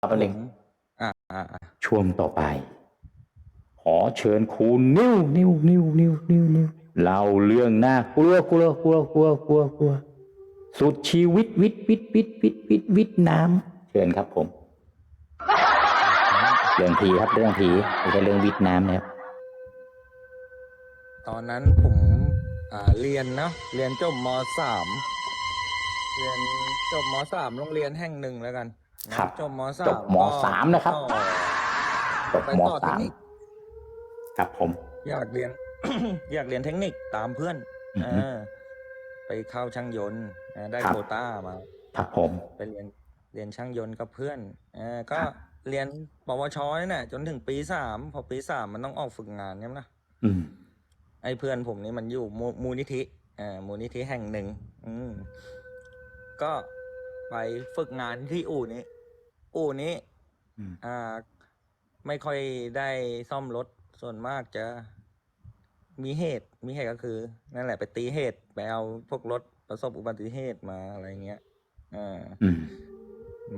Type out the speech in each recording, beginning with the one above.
แป๊บนึงอ่าอ่าอ่าช่วงต่อไป ขอเชิญคุณนิ้วนิ้วนิ้วนิ้วนิ้วนิ้วเล่าเรื่องน่ากลัวกลัวกลัวกลัวกลัวกลัวสุดชีวิตวิทวิทวิทวิทวิทวิทน้ำเชิญครับผม เรื่องผีครับเรื่องผีไม่ใช่เรื่องวิทน้ำนะครับตอนนั้นผมอ่าเรียนเนาะเรียนจบมสามเรียนจบมสามโรงเรียนแห่งหนึ่งแล้วกันนะ ครับจบมสามจบมสามนะครับก็จบไปมต่อเทสาคมนิคครับผม อยากเรียน อยากเรียนเทคนิคตามเพื่อนอือเอฮึอไปเข้าช่างยนต์อ่าได้ครับโควต้ามาครับผมไปเรียนเรียนช่างยนต์กับเพื่อนเออก็ครับเรียนปวชนี่แหละจนถึงปีสามพอปีสามมันต้องออกฝึกงานใช่ไหมล่ะอืมไอ้เพื่อนผมนี่มันอยู่มูมูลนิธิอ่ามูลนิธิแห่งหนึ่ง อืมก็ ไปฝึกงานที่อู่นี้ อู่นี้ อืมอ่า ไม่ค่อยได้ซ่อมรถส่วนมากจะมีเหตุ มีเหตุก็คือ นั่นแหละไปตีเหตุไปเอาพวกรถประสบอุบัติเหตุมาอะไรเงี้ยอ่าอืม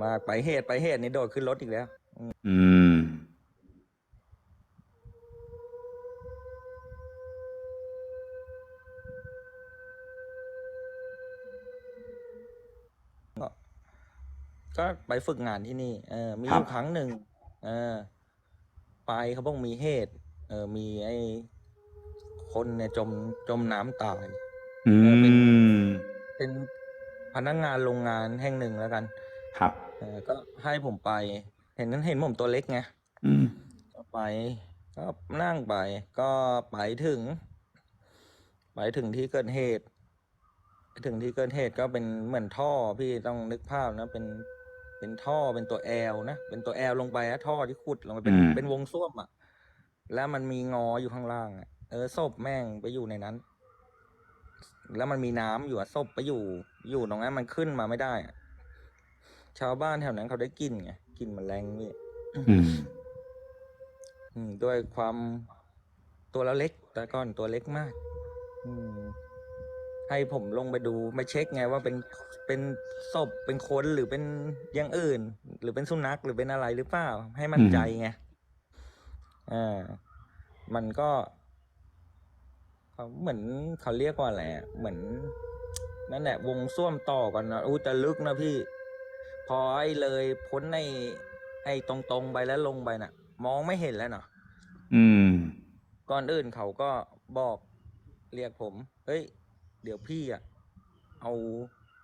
มากไปเหตุไปเหตุนี่โดดขึ้นรถอีกแล้ว อืม ไปฝึกงานที่นี่ เออ มีคอรับยู่ครั้งหนึ่งเออ ไปเขาบอกมีเหตุ เออ มีไอ้คนเนี่ยจมจมน้ำตาย อืเออเป็นมเป็นพนักงานโรงงานแห่งหนึ่งแล้วกัน ครับเออก็ให้ผมไป เห็นนั้นเห็นผมตัวเล็กไงอืมก็ไปก็นั่งไป ก็ไปถึง ไปถึงที่เกิดเหตุไปถึงที่เกิดเหตุก็เป็นเหมือนท่อพี่ต้องนึกภาพนะเป็น เป็นท่อเป็นตัวแอลนะเป็นตัวแอลลงไปนะท่อที่ขุดลงไปเป็นอืม เป็นวงส้วมอะแล้วมันมีงออยู่ข้างล่างอะเออศพแม่งไปอยู่ในนั้น แล้วมันมีน้ำอยู่อะศพไปอยู่ อยู่ตรงนั้นมันขึ้นมาไม่ได้อะชาวบ้านแถวนั้นเขาได้กลินไงกลินแมันแรงนี่ อืม อืมด้วยความตัวเราเล็ก แต่ก่อนตัวเล็กมาก อืม ให้ผมลงไปดูไม่เช็คไงว่าเป็น เป็นศพเป็นคนหรือเป็นอย่างอื่น หรือเป็นสุนัขหรือเป็นอะไรหรือเปล่า ให้มั่นใจไงอ่ามันก็เขาเหมือนเขาเรียกว่าอะไรอะเหมือน นั่นแหละ วงส้วมต่อกันนะอู้แต่ลึกนะพี่ พอไอ้เลยพ้นในไอ้ตรงๆไปแล้วลงไปน่ะ มองไม่เห็นแล้วเนาะอืม ก่อนอื่นเขาก็บอกเรียกผม เฮ้ย เดี๋ยวพี่อะเอา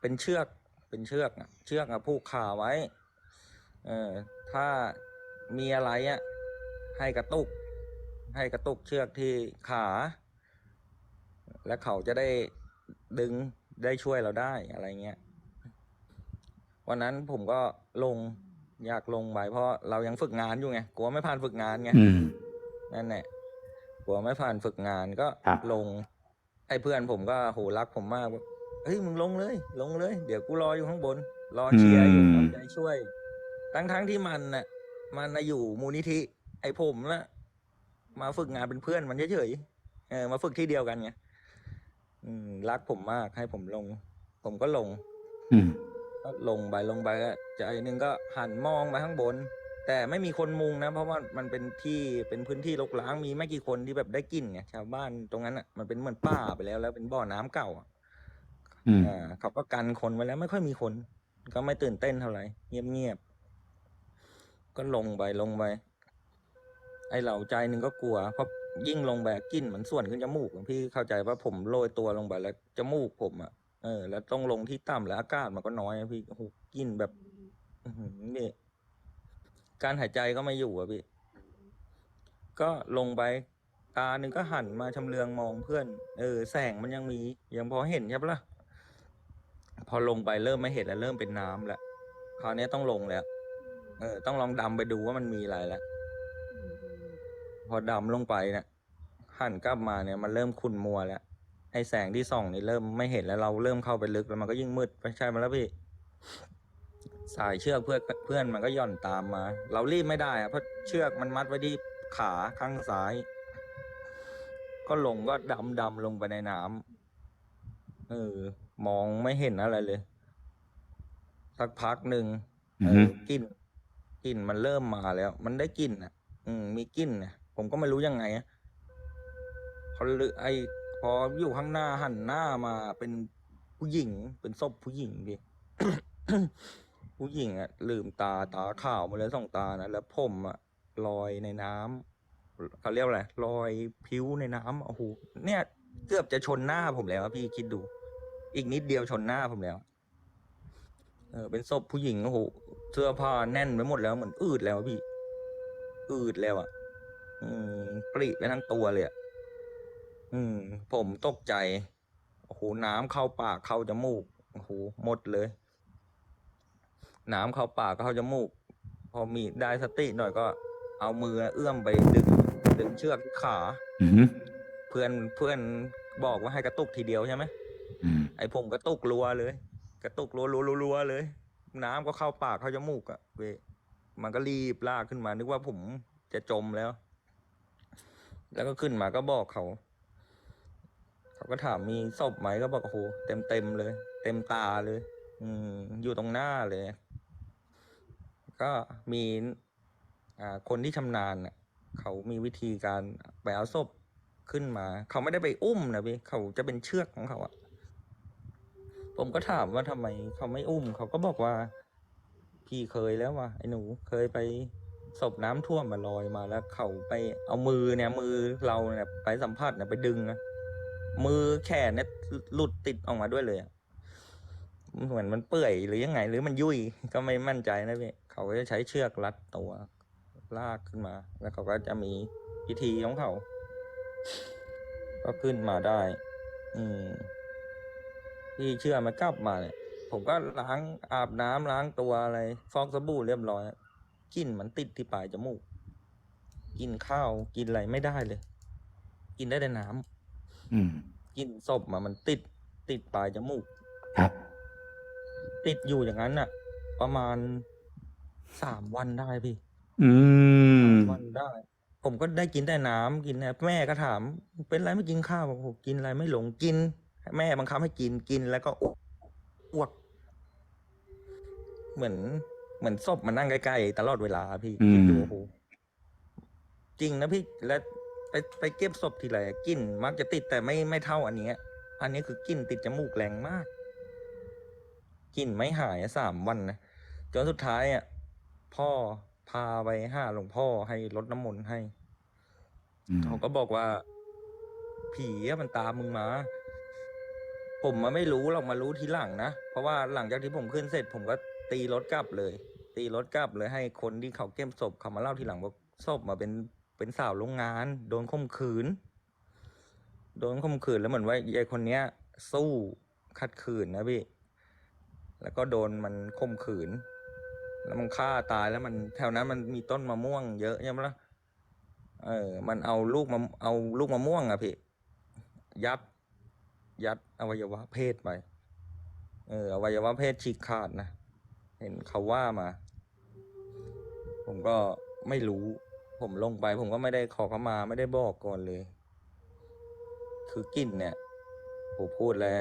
เป็นเชือกเป็นเชือกอะเชือกอะผูกขาไว้ เออถ้ามีอะไรอะให้กระตุก ให้กระตุกเชือกที่ขา แล้วเขาจะได้ดึงได้ช่วยเราได้อะไรเงี้ยวันนั้นผมก็ลงอยากลงไปเพราะเรายังฝึกงานอยู่ไงกลัวไม่ผ่านฝึกงานไงอืมนั่นแหละกลัวไม่ผ่านฝึกงานก็ครับลงไอ้เพื่อนผมก็โหรักผมมากบอก เฮ้ยมึงลงเลย ลงเลย เดี๋ยวกูรออยู่ข้างบน รอเชียร์อยู่อืมเอาใจช่วย ทั้งทั้งๆที่มันน่ะ มันน่ะอยู่มูลนิธิ ไอ้ผมน่ะ มาฝึกงานเป็นเพื่อนมันเฉยๆเออ มาฝึกที่เดียวกันไงอืมรักผมมากให้ผมลง ผมก็ลง อืม ก็ลงไปลงไปก็ใจหนึ่งก็หันมองไปข้างบน แต่ไม่มีคนมุงนะ เพราะว่ามันเป็นที่เป็นพื้นที่รกร้างมีไม่กี่คนที่แบบได้กลิ่นไงชาวบ้านตรงนั้นอะมันเป็นเหมือนป่าไปแล้วแล้วเป็นบ่อน้ำเก่าอะ อืม อ่าเขาก็กันคนไว้แล้วไม่ค่อยมีคน ก็ไม่ตื่นเต้นเท่าไหร่เงียบเงียบๆก็ลงไปลงไปไอเหล่าใจหนึ่งก็กลัวเพราะยิ่งลงไปกลิ่นมันส่วนขึ้นจมูกพี่เข้าใจว่าผมโรยตัวลงไปแล้วจมูกผมอะเออแล้วต้องลงที่ต่ำแล้วอากาศมันก็น้อยอะพี่โอ้โหกลิ่นแบบ อื้อหือนี่การหายใจก็ไม่อยู่อะพี่ ก็ลงไป ตาหนึ่งก็หันมาชำเลืองมองเพื่อน เออ แสงมันยังมี ยังพอเห็นใช่ปะล่ะ พอลงไปเริ่มไม่เห็นแล้วเริ่มเป็นน้ำแล้วคราวนี้ต้องลงแล้ว เออ ต้องลองดำไปดูว่ามันมีอะไรแล้ว พอดำลงไปเนี่ยหันกลับมาเนี่ยมันเริ่มขุ่นมัวแล้วไอ้แสงที่ส่องนี่เริ่มไม่เห็นแล้วเราเริ่มเข้าไปลึกแล้วมันก็ยิ่งมืดไม่ใช่มาแล้วพี่ สายเชือกเพื่อนเพื่อนมันก็หย่อนตามมา เรารีบไม่ได้อะเพราะเชือกมันมัดไว้ที่ขาข้างซ้าย ก็ลงก็ดำดำลงไปในน้ำเออ มองไม่เห็นอะไรเลย สักพักหนึ่งอืเอมอกลินกลิ่นมันเริ่มมาแล้ว มันได้กลิ่นอะ อืม มีกลิ่นเนี่ยผมก็ไม่รู้ยังไงอะพอลือไอพออยู่ข้างหน้าหันหน้ามาเป็นผู้หญิง เป็นศพผู้หญิงดิ ผู้หญิงอะ ลืมตาตาขาวมาเลยสองตานะแล้วผมอะลอยในน้ำเขาเรียกว่าอะไรลอยผิวในน้ำโอ้โหเนี่ย เกือบจะชนหน้าผมแล้วอะพี่คิดดู อีกนิดเดียวชนหน้าผมแล้ว เออ เป็นศพผู้หญิงโอ้โหเสื้อผ้าแน่นไปหมดแล้วเหมือนอืดแล้วอะพี่ อืดแล้วอะ อืมปริไปทั้งตัวเลยอะอืม ผมตกใจโอ้โหน้ำเข้าปากเข้าจมูกโอ้โหหมดเลย น้ำเข้าปากเข้าจมูก พอมีได้สติหน่อยก็ เอามือเอื้อมไปดึงดึงเชือกที่ขา อืมเพื่อนเพื่อนบอกว่าให้กระตุกทีเดียวใช่ไหมอืม ไอ้ผมกระตุกรัวเลย กระตุกรัวรัวรัวเลย น้ำก็เข้าปากเข้าจมูกอะ่ะเวมันก็รีบลากขึ้นมา นึกว่าผมจะจมแล้ว แล้วก็ขึ้นมาก็บอกเขา เขาก็ถามมีศพไหมก็บอกโอ้โหเต็มเต็มเลย เต็มตาเลย อืมอยู่ตรงหน้าเลย ก็มีอ่าคนที่ชำนาญน่ะเขามีวิธีการไปเอาศพขึ้นมา เขาไม่ได้ไปอุ้มนะพี่เขาจะเป็นเชือกของเขาอะ ผมก็ถามว่าทำไมเขาไม่อุ้ม เขาก็บอกว่า พี่เคยแล้วว่ะไอ้หนูเคยไปศพน้ำท่วมมาลอยมาแล้ว เขาไปเอามือเนี่ย มือเราเนี่ยไปสัมผัสเนี่ยไปดึงนะมือแขนเนี่ยหลุดติดออกมาด้วยเลยอะเหมือนมันเปื่อยหรือยังไง หรือมันยุ่ยก็ไม่มั่นใจนะพี่เขาก็จะใช้เชือกรัดตัวลากขึ้นมา แล้วเขาก็จะมีพิธีของเขา ก็ขึ้นมาได้ อืม พี่เชื่อไหมกลับมาเนี่ย ผมก็ล้างอาบน้ำล้างตัวอะไรฟอกสบู่เรียบร้อยกลิ่นมันติดที่ปลายจมูก กินข้าวกินอะไรไม่ได้เลย กินได้แต่น้ำอืม กินศพมามันติด ติดปลายจมูก ครับ ติดอยู่อย่างนั้นน่ะ ประมาณสามวันได้พี่ อืมวันได้ ผมก็ได้กินแต่น้ำกินนะแม่ก็ถาม เป็นไรไม่กินข้าวบอกโอ้กินอะไรไม่หลงกิน แม่บังคับให้กินกินแล้วก็อ้วกอ้วกเหมือน เหมือนศพมานั่งใกล้ๆตลอดเวลาพี่อืม คิดดูโอ้โหจริงนะพี่แล้วไปไปเก็บศพทีไรอะกลิ่นมักจะติดแต่ไม่ไม่เท่าอันเนี้ย อันนี้คือกลิ่นติดจมูกแรงมากกลิ่นไม่หายอะสามวันนะจนสุดท้ายอะพ่อพาไปหาหลวงพ่อให้ลดน้ำมนต์ให้ อืมเขาก็บอกว่า ผีอะมันตามมึงมา ผมมาไม่รู้หรอกมารู้ทีหลังนะ เพราะว่าหลังจากที่ผมขึ้นเสร็จ ผมก็ตีรถกลับเลย ตีรถกลับเลยให้คนที่เขาเก็บศพเขามาเล่าทีหลังว่าศพมาเป็นเป็นสาวโรงงาน โดนข่มขืน โดนข่มขืนแล้วเหมือนว่ายายคนเนี้ย สู้ขัดขืนนะพี่ แล้วก็โดนมันข่มขืน แล้วมันฆ่าตายแล้วมันแถวนั้นมันมีต้นมะม่วงเยอะใช่ไหมล่ะเออ มันเอาลูกมะเอาลูกมะม่วงอะพี่ ยัด ยัด อวัยวะเพศไป เออ อวัยวะเพศฉีกขาดนะ เห็นเขาว่ามา ผมก็ไม่รู้ ผมลงไป ผมก็ไม่ได้ขอเขามาไม่ได้บอกก่อนเลย คือกลิ่นเนี่ยผมพูดแล้ว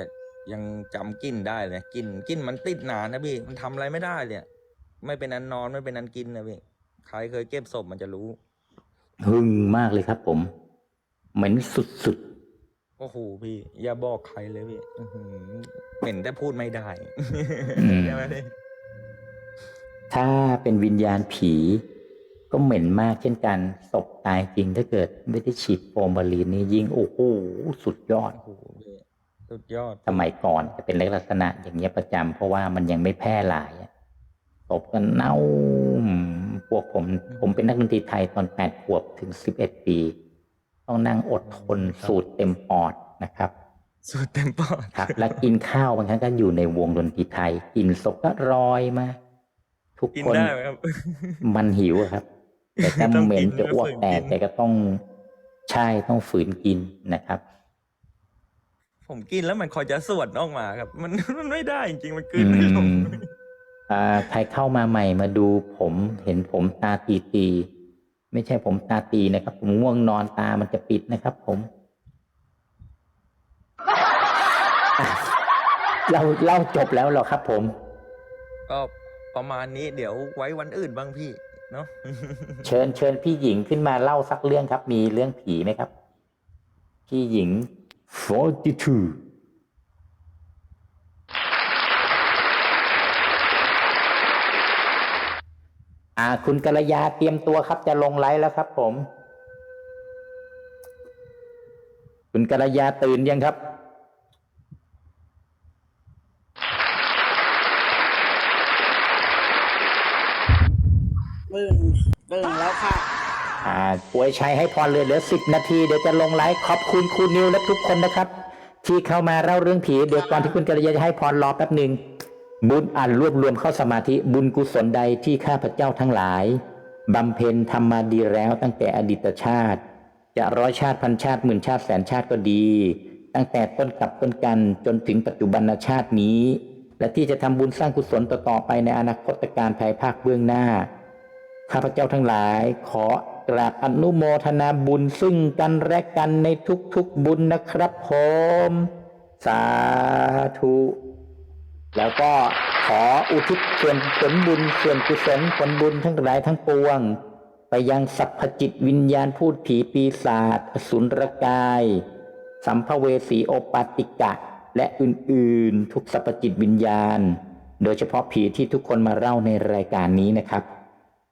ยังจำกลิ่นได้เลยกลิ่นกลิ่นมันติดหนานนะพี่ มันทำอะไรไม่ได้เนี่ยไม่เป็นอันนอนไม่เป็นอันกินนะพี่ใครเคยเก็บศพมันจะรู้ หึงมากเลยครับผม เหม็นสุด โอ้โหพี่ อย่าบอกใครเลยพี่อื้อหือเหม็นแต่พูดไม่ได้อืมใช่ไหมพี่ๆถ้าเป็นวิญญาณผี ก็เหม็นมากเช่นกันศพตายจริงถ้าเกิดไม่ได้ฉีดโฟร์มาลีนนี่ยิ่งโอ้โหสุดยอดโอ้โหพี่สุดยอดสมัยก่อนจะเป็นลักษณะอย่างเงี้ยประจำเพราะว่ามันยังไม่แพร่หลายอะศพก็เน่าพวกผม ผมเป็นนักดนตรีไทยตอนแปดขวบถึงสิบเอ็ดปี ต้องนั่งอดทนสูดเต็มปอดนะครับสุดเต็มปอดครับ แล้วกินข้าวบางครั้งก็อยู่ในวงดนตรีไทยกินศพก็ลอยมา ทุกกินคนได้ไหมครับมันหิวอะครับ แต่ถ้าต้องเหม็นกินจะอ้วกฝืนแตกกินแต่ก็ต้องใช่ต้องฝืนกินนะครับผมกินแล้วมันคอยจะสวดออกมาครับ มันมันไม่ได้จริงๆมันกลืนไม่ลงอืมอ่าใครเข้ามาใหม่มาดูผมเห็นผมตาตีตีๆ ไม่ใช่ผมตาตีนะครับ ผมง่วงนอนตามันจะปิดนะครับ ผมอะเราเล่าจบแล้วเหรอครับ ผม ก็ประมาณนี้เดี๋ยวไว้วันอื่นบ้างพี่เนาะเชิญเชิญพี่หญิงขึ้นมาเล่าสักเรื่องครับ มีเรื่องผีไหมครับ พี่หญิง forty-two อ่า คุณกัลยาเตรียมตัวครับ จะลงไลฟ์แล้วครับผม คุณกัลยาตื่นยังครับ ตื่นตื่นแล้วค่ะ อ่าป่วยชัยให้พรเลยเหลือสิบนาทีเดี๋ยวจะลงไลฟ์ขอบคุณคุณนิวและทุกคนนะครับ ที่เข้ามาเล่าเรื่องผีเดี๋ยวก่อนที่คุณกัลยาจะให้พรรอแป๊บหนึ่ง บุญอ่านรวบรวมเข้าสมาธิบุญกุศลใดที่ข้าพเจ้าทั้งหลายบำเพ็ญทำมาดีแล้วตั้งแต่อดีตชาติ จะร้อยชาติพันชาติหมื่นชาติแสนชาติก็ดี ตั้งแต่ต้นกับต้นกันจนถึงปัจจุบันชาตินี้ และที่จะทำบุญสร้างกุศลต่อๆไปในอนาคตการภายภาคเบื้องหน้า ข้าพเจ้าทั้งหลาย ขอกราบอนุโมทนาบุญซึ่งกันและกันในทุกๆบุญนะครับผมสาธุ แล้วก็ขออุทิศส่วนผลบุญส่วนกุศลผลบุญทั้งหลายทั้งปวง ไปยังสัพพจิตวิญญาณพูดผีปีศาจอสุรกาย สัมภเวสีโอปาติกะ และอื่นๆ ทุกสัพพจิตวิญญาณ โดยเฉพาะผีที่ทุกคนมาเล่าในรายการนี้นะครับ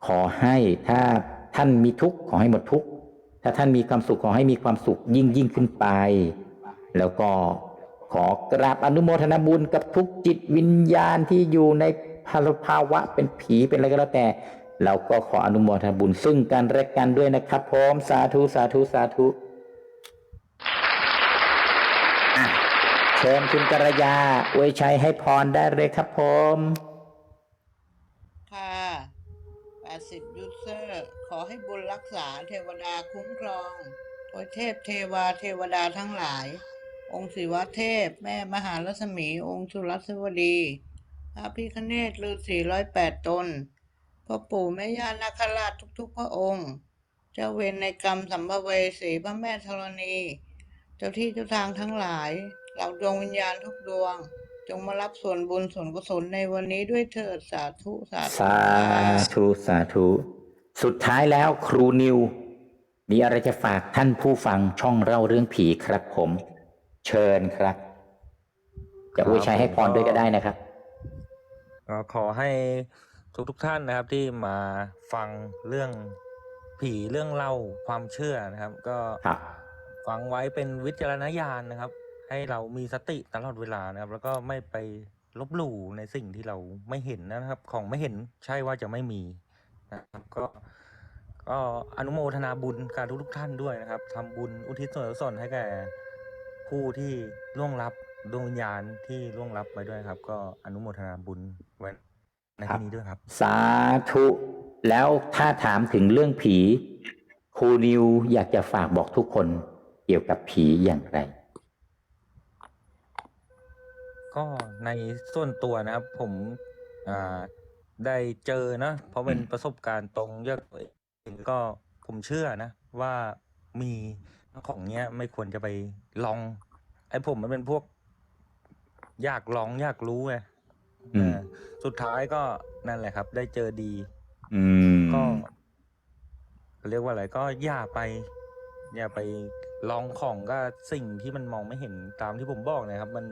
ขอให้ถ้าท่านมีทุกข์ขอให้หมดทุกข์ถ้าท่านมีความสุขขอให้มีความสุขยิ่งยิ่งขึ้นไป แล้วก็ ขอกราบอนุโมทนาบุญกับทุกจิตวิญญาณที่อยู่ในภาวะเป็นผีเป็นอะไรก็แล้วแต่ เราก็ขออนุโมทนาบุญซึ่งกันและกันด้วยนะครับผมสาธุสาธุสาธุเชิญคุณกระยาอวยชัยให้พรได้เลยครับผมค่ะ80ยูเซอร์ ขอให้บุญรักษาเทวดาคุ้มครองโดยเทพเทวาเทวดาทั้งหลาย องค์ศิวเทพ แม่มหารัศมี องค์สุรสวดี พระพิคเนศฤาษีร้อยแปดตนพ่อปู่แม่ย่านาคราชทุก ๆ พระองค์ เจ้าเวรในกรรมสัมภเวสีพระแม่ธรณี เจ้าที่เจ้าทางทั้งหลายเหล่าดวงวิญญาณทุกดวง จงมารับส่วนบุญส่วนกุศลในวันนี้ด้วยเถิดสาธุสาธุสาธุสาธุ สุดท้ายแล้วครูนิว มีอะไรจะฝากท่านผู้ฟังช่องเล่าเรื่องผีครับผม เชิญครับจะอวยชัยให้พรด้วยก็ได้นะครับก็ขอให้ทุกทุกๆท่านนะครับที่มาฟังเรื่องผีเรื่องเล่าความเชื่อนะครับ ก็ครับฟังไว้เป็นวิจารณญาณนะครับ ให้เรามีสติตลอดเวลานะครับ แล้วก็ไม่ไปลบหลู่ในสิ่งที่เราไม่เห็นนะครับ ของไม่เห็นใช่ว่าจะไม่มีนะครับ ก็ ก็อนุโมทนาบุญกับทุกๆท่านด้วยนะครับทำบุญอุทิศส่วนกุศลให้แก่ ผู้ที่ล่วงลับดวงวิญญาณที่ล่วงลับไปด้วยครับ ก็อนุโมทนาบุญไว้ในที่นี้ด้วยครับ สาธุ แล้วถ้าถามถึงเรื่องผีครูนิวอยากจะฝากบอกทุกคนเกี่ยวกับผีอย่างไร ก็ในส่วนตัวนะครับ ผมอ่าได้เจอนะเพราะเป็นประสบการณ์ตรงเยอะตัวเองก็ผมเชื่อนะ ว่ามี ของเนี้ยไม่ควรจะไปลอง ไอ้ผมมันเป็นพวก อยากลองอยากรู้ไงอืมเออสุดท้ายก็นั่นแหละครับ ได้เจอดี อืมก็เรียกว่าอะไรก็อย่าไป อย่าไปลองของก็สิ่งที่มันมองไม่เห็นตามที่ผมบอกนะครับ มัน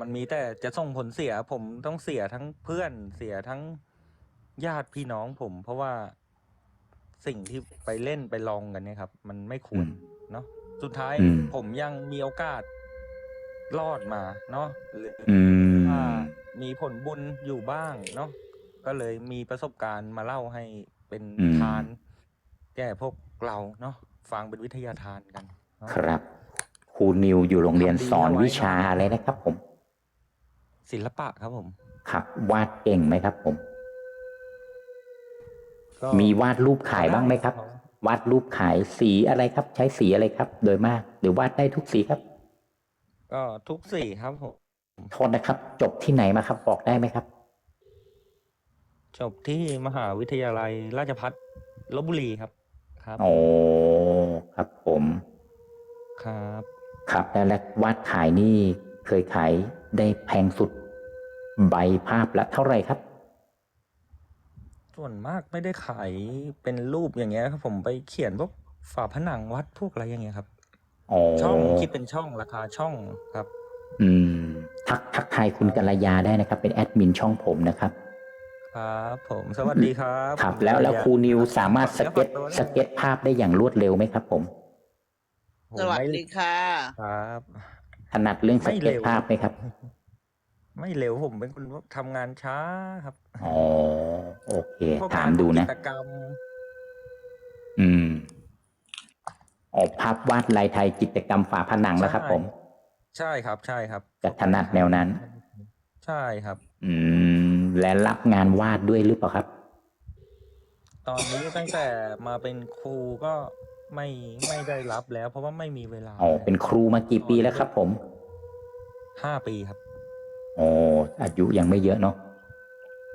มันมีแต่จะส่งผลเสีย ผมต้องเสียทั้งเพื่อนเสียทั้งญาติพี่น้องผม เพราะว่าสิ่งที่ไปเล่นไปลองกันเนี่ยครับ มันไม่ควร เนาะสุดท้ายอืมผมยังมีโอกาสรอดมาเนาะหรืออืมว่ามีผลบุญอยู่บ้างเนาะก็เลยมีประสบการณ์มาเล่าให้เป็นอืมทาน แก่พวกเราเนาะฟังเป็นวิทยาทานกันเนาะครับครูนิวอยู่โรงเรียนทำดีสอนเอาไว้วิชาอะไรนะครับ ผม ศิลปะครับผมครับวาดเก่งไหมครับ ผมก็มีวาดรูปขายบ้างไหมครับ วาดรูปขายสีอะไรครับ ใช้สีอะไรครับ โดยมาก หรือวาดได้ทุกสีครับ ก็ทุกสี่ครับผมโทษนะครับ จบที่ไหนมาครับ บอกได้ไหมครับ จบที่มหาวิทยาลัยราชภัฏลบบุรีครับ ครับโอ้ครับผมครับ ครับแล้วแล้ววาดขายนี่เคยขายได้แพงสุด ใบภาพละเท่าไหร่ครับ สส่วนมากไม่ได้ขายเป็นรูปอย่างเงี้ยครับผมไปเขียนพวกฝาผนังวัดพวกอะไรอย่างเงี้ยครับ อ๋อช่องคิดเป็นช่องราคาช่องครับ อืม ทักทักทายคุณกัลยาได้นะครับ เป็นแอดมินช่องผมนะครับครับผมสวัสดีครับครับผมแล้วแล้วกัลยาครูนิวสามารถสเก็ตขอตัวนะสเก็ตภาพได้อย่างรวดเร็วไหมครับ ผมผมสวัสไม่ดีค่ะ ครับถนัดเรื่องสไม่เก็ตเร็วภาพไหมครับ ไม่เร็วผมเป็นคนทำงานช้าครับอ๋อโอเค พวกถามดูนะ กิจกรรม อืมออกภาพวาดลายไทยจิตรกรรมฝาผนังแล้วครับ ผม ใช่ครับ ใช่ครับจะถนัดแนวนั้น ใช่ครับ อืม และรับงานวาดด้วยหรือเปล่าครับ ตอนนี้ตั้งแต่มาเป็นครูก็ไม่ไม่ได้รับแล้ว เพราะว่าไม่มีเวลาอ๋อ เป็นครูมากี่ปีแล้วครับ ผมห้าปีครับ อ๋ออายุยังไม่เยอะเนาะ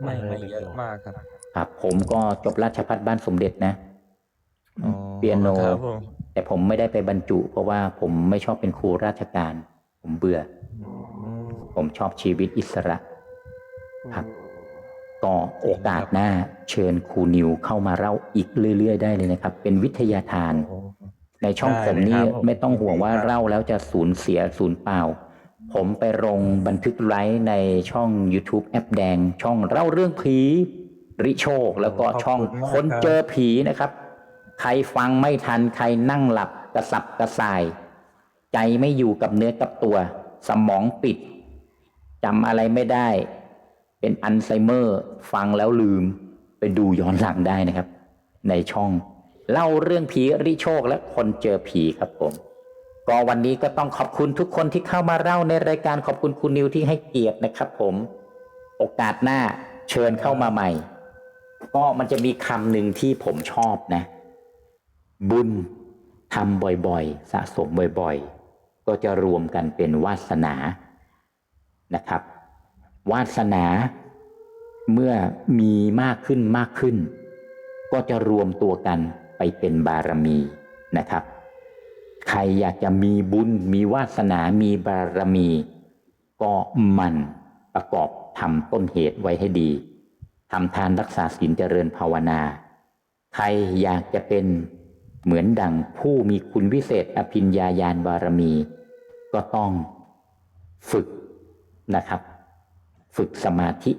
ไม่ไม่เยอะมากครับ ครับ ผมก็จบราชพัฒบ้านสมเด็จนะอ๋อเปียโนครับผมแต่ผมไม่ได้ไปบรรจุ เพราะว่าผมไม่ชอบเป็นครูราชการ ผมเบื่ออืมผมชอบชีวิตอิสระครับก็โอกาสหน้าเชิญครูนิวเข้ามาเล่าอีกเรื่อย ๆ ได้เลยนะครับ เป็นวิทยาทานโอ้ในช่องได้ผมเลยนี่ครับผมไม่ต้องห่วงว่าครับเล่าแล้วจะสูญเสียสูญเปล่า ผมไปลงบันทึกไลฟ์ในช่อง YouTube แอปแดง ช่องเล่าเรื่องผีริโชค แล้วก็ช่องคนเจอผีนะครับ ใครฟังไม่ทันใครนั่งหลับกระสับกระส่าย ใจไม่อยู่กับเนื้อกับตัว สมองปิดจำอะไรไม่ได้ เป็นอัลไซเมอร์ ฟังแล้วลืม ไปดูย้อนหลังได้นะครับ ในช่อง เล่าเรื่องผีริโชคและคนเจอผีครับผม ก็วันนี้ก็ต้องขอบคุณทุกคนที่เข้ามาเล่าในรายการขอบคุณคุณนิวที่ให้เกียรตินะครับ ผม โอกาสหน้าเชิญเข้ามาใหม่ ก็มันจะมีคำหนึ่งที่ผมชอบนะ บุญทำบ่อยๆ สะสมบ่อยๆ ก็จะรวมกันเป็นวาสนานะครับ วาสนาเมื่อมีมากขึ้นมากขึ้น ก็จะรวมตัวกันไปเป็นบารมีนะครับ ใครอยากจะมีบุญ มีวาสนา มีบารมี ก็มันประกอบทำต้นเหตุไว้ให้ดีทำทานรักษาศีลเจริญภาวนา ใครอยากจะเป็นเหมือนดังผู้มีคุณวิเศษอภิญญาญาณบารมี ก็ต้องฝึกนะครับ ฝึกสมาธิ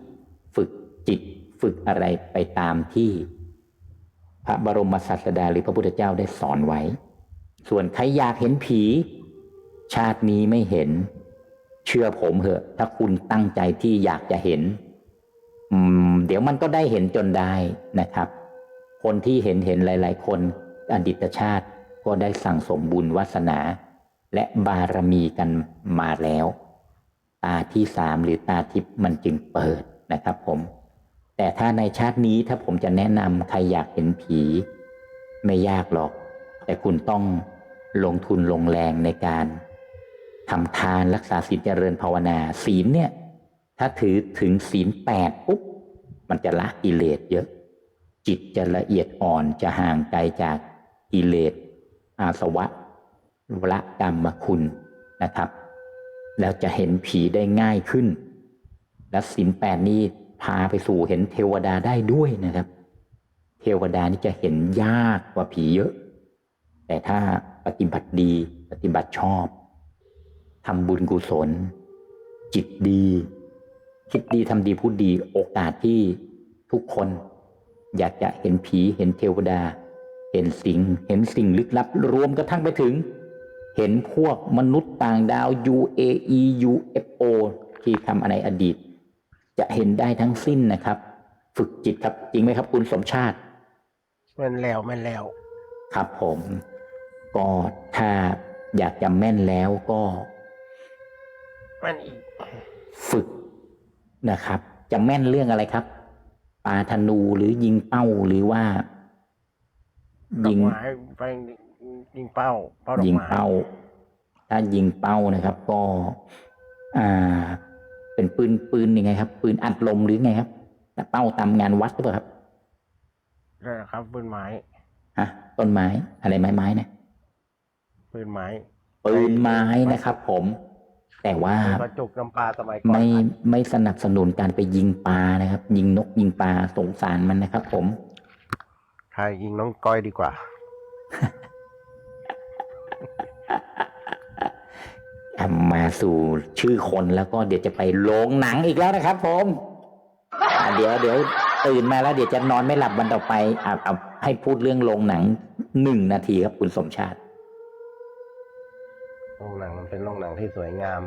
ฝึกจิต ฝึกอะไรไปตามที่ พระบรมศาสดาหรือพระพุทธเจ้าได้สอนไว้ ส่วนใครอยากเห็นผี ชาตินี้ไม่เห็น เชื่อผมเหอะ ถ้าคุณตั้งใจที่อยากจะเห็น เดี๋ยวมันก็ได้เห็นจนได้นะครับ คนที่เห็นเห็นหลาย ๆ คนอดีตชาติก็ได้สั่งสมบุญวาสนา และบารมีกันมาแล้ว ตาที่สามหรือตาทิพมันจึงเปิดนะครับผม แต่ถ้าในชาตินี้ถ้าผมจะแนะนำใครอยากเห็นผี ไม่ยากหรอก แต่คุณต้อง ลงทุนลงแรงในการทำทานรักษาศีลเจริญภาวนา ศีลเนี่ย ถ้าถือถึงศีลแปดปุ๊บมันจะละกิเลสเยอะ จิตจะละเอียดอ่อนจะห่างไกลจากกิเลส อาสวะละกรรมคุณนะครับ แล้วจะเห็นผีได้ง่ายขึ้น และศีลแปดนี้พาไปสู่เห็นเทวดาได้ด้วยนะครับ เทวดานี่จะเห็นยากกว่าผีเยอะ แต่ถ้า ปฏิบัติดี ปฏิบัติชอบทำบุญกุศล จิตดี คิดดีทำดีพูดดีโอกาสที่ทุกคน อยากจะเห็นผีเห็นเทวดา เห็นสิ่ง เห็นสิ่งลึกลับ รวมกระทั่งไปถึง เห็นพวกมนุษย์ต่างดาว UAE UFO ที่ทำอะไรอดีต จะเห็นได้ทั้งสิ้นนะครับ ฝึกจิตครับจริงไหมครับ คุณสมชาติแม่นแล้วแม่นแล้ว ครับผม ก็ถ้าอยากจะแม่นแล้วก็แม่นอีกฝึกนะครับ จะแม่นเรื่องอะไรครับปาธนูหรือยิงเป้าหรือว่าดอยิกงไม้ไปยิงเป้าเป้าดอกยิงไม้เป้า ถ้ายิงเป้านะครับ ก็ อ่า เป็นปืนปืนยังไงครับ ปืนอัดลมหรือไงครับแต่เป้าตามงานวัดหรือเปล่าครับนั่นแหละครับปืนไม้ฮะต้นไม้อะไรไม้ไม้นะ ปืนไม้ปืนไม้นะครับผม แต่ว่าเป็นกระจุกน้ำปลาสมัยก่อนไม่ไม่สนับสนุนการไปยิงปลานะครับ ยิงนกยิงปลาสงสารมันนะครับ ผมใครยิงน้องก้อยดีกว่าอะมาสู่ชื่อคนแล้วก็เดี๋ยวจะไปโรงหนังอีกแล้วนะครับผมอะเดี๋ยวเดี๋ยวตื่นมาแล้วเดี๋ยวจะนอนไม่หลับวันต่อไปอะเอาให้พูดเรื่องโรงหนังหนึ่งนาทีครับคุณสมชาติโรงห นังมันเป็นโรงหนังที่สวยงาม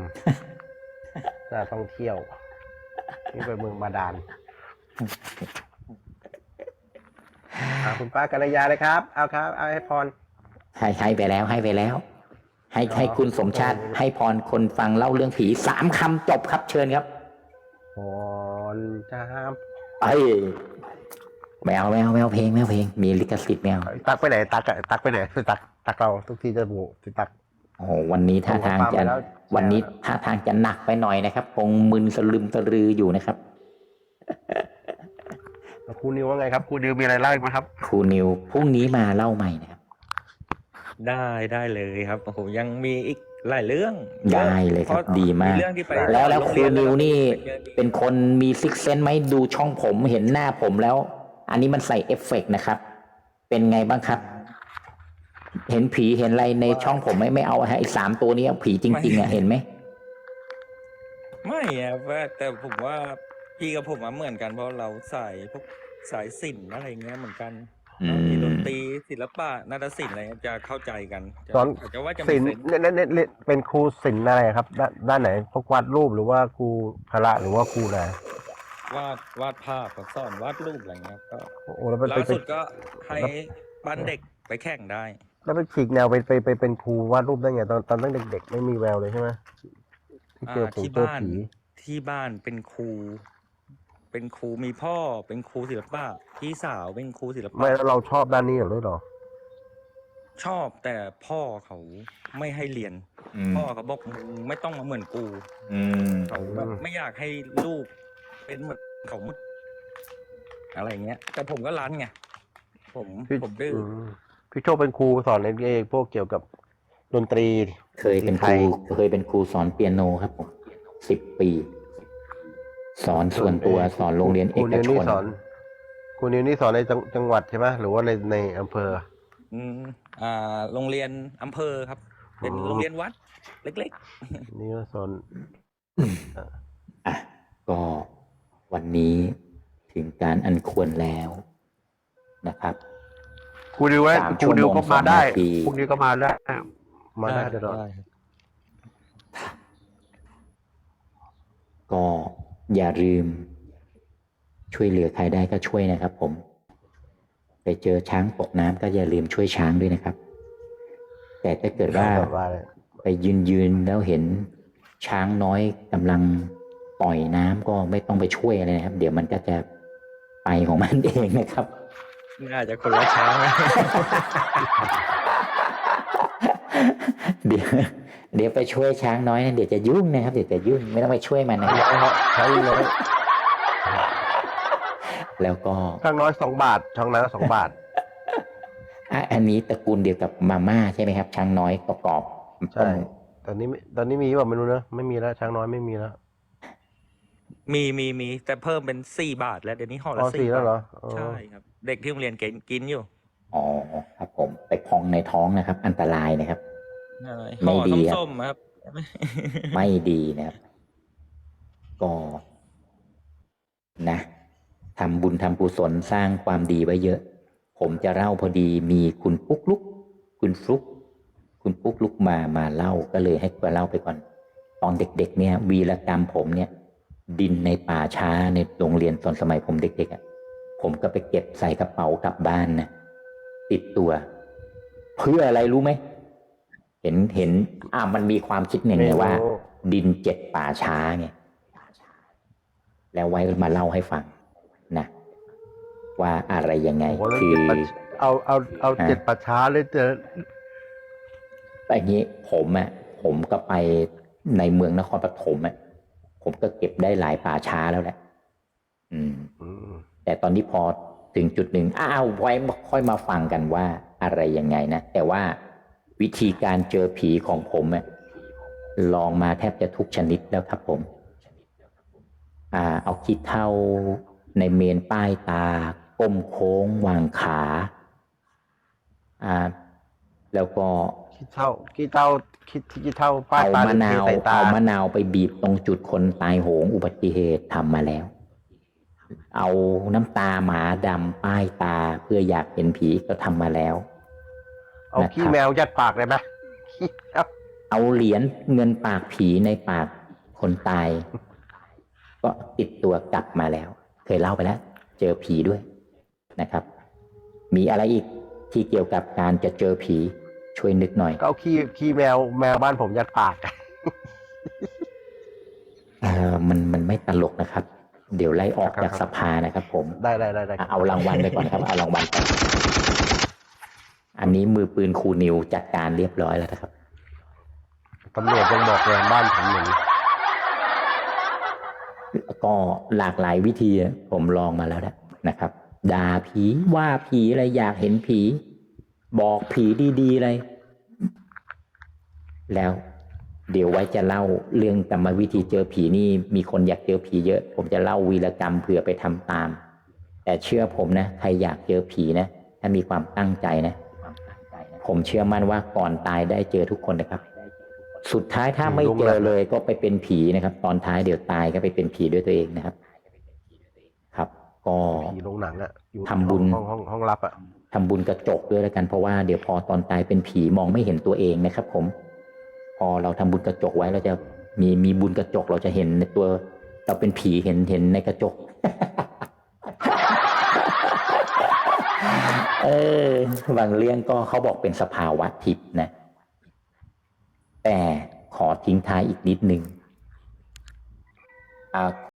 น่าท่องเที่ยวนี่ไปเมืองบาดาลอะคุณป้ากัญญาเลยครับ เอาครับ เอาให้พร ให้ให้ไปแล้วให้ไปแล้ว ให้อ๋อให้คุณสมชาติโอ้โหให้พรคนฟังเล่าเรื่องผีสามคำจบครับเชิญครับพรจ้าเอ้ยไม่เอาไม่เอาไม่เอาเพลงไม่เอาเพลงมีลิขสิทธิ์ไม่เอาตักไปไหนตักอะตักไปไหนตักตักเราทุกทีจะบุจะตัก โอ้โหวันนี้ท่าทางจะผมว่าฟังไปแล้ววันนี้ท่าทางจะหนักไปหน่อยนะครับคงมึนสลึมสลืออยู่นะครับแล้วครูนิวว่าไงครับครูนิวมีอะไรเล่าอีกไหมครับครูนิวพรุ่งนี้มาเล่าใหม่นะครับ ได้ได้เลยครับโอ้โหยังมีอีกหลายเรื่องได้เลยครับพาะดีมากเรื่องที่ไปแล้วแล้วโรงครูเยนิวนี่ไปเจอเป็นคนมีซิกเซนไหมดูช่องผมเห็นหน้าผมแล้ว อันนี้มันใส่เอฟเฟกต์นะครับ เป็นไงบ้างครับ เห็นผีเห็นอะไรในช่องผมไหมไม่เอาฮะไอ้สามตัวนี้ผีจริง ๆอะเห็นไหมไม่อะว่าแต่ผมว่าพี่กับผมอะเหมือนกันเพราะเราสายพวกสายศิลป์อะไรเงี้ยเหมือนกันอืมีดมนตรีศิลปะนาฏศิลป์อะไรจะเข้าใจกันจะสอนอาจจะว่าจะศิมีลเซป์นส์เนี่ยเนี่ยเนี่ยเป็นครูศิลป์อะไรครับด้านด้านไหนพวกวาดรูปหรือว่าครูพละหรือว่าครูอะไรวาดวาดภาพกับสอนวาดรูปอะไรเงี้ยก็โอ้โหแล้วไปไปล่าไปสุดก็ให้ปั้นเด็กไปแข่งได้ แล้วไปฉีกแนวไปไปไปเป็นครูวาดรูปได้ไงตอนตอนตั้งเด็กๆไม่มีแววเลยใช่ไหมที่เจออ่าผมที่เจอบ้านผีที่บ้านเป็นครู เป็นครูมีพ่อเป็นครูศิลปะพี่สาวเป็นครูศิลปะไม่แล้วเราชอบด้านนี้เหรอเลยเหรอ ชอบแต่พ่อเขาไม่ให้เรียน อืมพ่อเขาบอกมึงไม่ต้องมาเหมือนกูอืมเขาแบบไม่อยากให้ลูกเป็นเหมือนเขาหมดอะไรเงี้ย แต่ผมก็รันไงผมพี่ผมดื้ออืม พี่โชคเป็นครูสอนในเองพวกเกี่ยวกับดนตรี เคยเป็นครูเคยเป็นครูสอนเปียโนครับผมสิบปี สอนส่วนตัวสอนโรงเรียนคเอรูกนิวชนี่นสอนครูนิวนี่สอนในจังจังหวัดใช่ไหมหรือว่าในในอำเภอ อืมอ่าโรงเรียนอำเภอครับ เป็นอ๋อโรงเรียนวัด เล็กนี่ก็สอนอะก็วันนี้ถึงการอันควรแล้วนะครับ ครูนิวไว้สามครูนิวชั่วโมงก็มาได้สองนาทีครูนิวก็มาได้ๆมาได้ตลอด ครับ ก็อย่าลืม ช่วยเหลือใครได้ก็ช่วยนะครับผม ไปเจอช้างตกน้ำก็อย่าลืมช่วยช้างด้วยนะครับ แต่ถ้าเกิดว่าว่าเลยไปยืนยืนๆแล้วเห็นช้างน้อยกำลังปล่อยน้ำก็ไม่ต้องไปช่วยอะไรนะครับ เดี๋ยวมันก็จะไปของมันเองนะครับ น่าจะคนละช้างนะเดี๋ยวเดี๋ยวไปช่วยช้างน้อยนะเดี๋ยวจะยุ่งนะครับ เดี๋ยวจะยุ่งไม่ต้องไปช่วยมันนะครับใช้น้อยแล้วก็ข้างน้อยสองบาทช่องนั้นก็สองบาทอะอันนี้ตระกูลเดียวกับมาม่าใช่ไหมครับ ช้างน้อยกรอบๆใช่ตอนนี้ไม่ตอนนี้มีว่าไม่รู้นะไม่มีแล้วช้างน้อยไม่มีแล้ว มีมีมีแต่เพิ่มเป็นสี่บาทแล้วเดี๋ยวนี้ห่ออ๋ละอสี่สี่แล้วเหรอบาทอ๋อใช่ครับ เด็กที่โรงเรียนกินกินอยู่อ๋อครับผมไปพองในท้องนะครับ อันตรายนะครับอะไรไม่ห่อดีครับ ส้มๆครับ ไม่ดีนะครับ ก็นะทำบุญทำกุศลสร้างความดีไว้เยอะ ผมจะเล่าพอดีมีคุณปุ๊กลุก คุณฟลุก คุณปุ๊กลุกมามาเล่าก็เลยให้มาเล่าไปก่อน ตอนเด็ก ๆ เนี่ย วีรกรรมผมเนี่ย ดินในป่าช้าในโรงเรียนตอนสมัยผมเด็กๆอะผมก็ไปเก็บใส่กระเป๋ากลับบ้านนะติดตัว เพื่ออะไรรู้ไหมเห็นเห็น อ่ามันมีความคิดหนึ่งไงว่า ดินเจ็ดป่าช้าไงแล้วไว้มาเล่าให้ฟังนะว่าอะไรยังไงโอ้โหแล้วคือเจ็ดปัดเอาเอาเอาอ่าเจ็ดปัดช้าเลยเจออย่างนี้ผมอะผมก็ไปในเมืองนครปฐมอะ ผมก็เก็บได้หลายป่าช้าแล้วแหละอืมอืม แต่ตอนนี้พอถึงจุดหนึ่งอ้าวไว้ค่อยมาฟังกันว่าอะไรยังไงนะ แต่ว่าวิธีการเจอผีของผมอะลองมาแทบจะทุกชนิดแล้วครับผม อ่า เอาขี้เท่าในเมนป้ายตา ก้มโค้งวางขา อ่า แล้วก็ขี้เท่าขี้เท่า ขี้ขี้เท่าป้ายเอาตามะนาวใส่ตาเอามะนาวไปบีบตรงจุดคนตายโหงอุบัติเหตุทำมาแล้ว เอาน้ำตาหมาดำป้ายตาเพื่ออยากเห็นผีก็ทำมาแล้ว เอาขี้แมวยัดปากได้ไหมขี้แมวเอาเหรียญเงินปากผีในปากคนตาย ก็ติดตัวกลับมาแล้ว เคยเล่าไปแล้ว เจอผีด้วยนะครับ มีอะไรอีกที่เกี่ยวกับการจะเจอผี ช่วยนึกหน่อยก็เอาขี้ขี้แมวแมวบ้านผมยัดปากเออมันมันไม่ตลกนะครับ เดี๋ยวไล่ออกจากสภานะครับ ผมได้ได้ได้ได้อะเอารางวัลไปก่อนครับเอารางวัลไปอันนี้มือปืนครูนิวจัดการเรียบร้อยแล้วนะครับตำรวจยังบอกเลยบ้านผมเหมือนก็หลากหลายวิธีผมลองมาแล้วนะนะครับ ด่าผีว่าผีอะไรอยากเห็นผี บอกผีดีๆอะไรแล้ว เดี๋ยวไว้จะเล่าเรื่องกรรมวิธีเจอผีนี่มีคนอยากเจอผีเยอะ ผมจะเล่าวีรกรรมเผื่อไปทำตาม แต่เชื่อผมนะใครอยากเจอผีนะถ้ามีความตั้งใจนะผมเชื่อมั่นว่าก่อนตายได้เจอทุกคนนะครับ สุดท้ายถ้าไม่เจอเลยก็ไปเป็นผีนะครับ ตอนท้ายเดี๋ยวตายก็ไปเป็นผีด้วยตัวเองนะครับ ครับ ก็ผีโรงหนังอะอยู่ทำบุญห้องห้องห้องรับอะ ทำบุญกระจกด้วยแล้วกันเพราะว่าเดี๋ยวพอตอนตายเป็นผีมองไม่เห็นตัวเองนะครับ ผม พอเราทำบุญกระจกไว้เราจะมีมีบุญกระจกเราจะเห็นในตัวเราเป็นผีเห็นเห็นในกระจก เออบางเรื่องก็เขาบอกเป็นสภาวะทิพย์นะ แต่ขอทิ้งท้ายอีกนิดนึงอ่า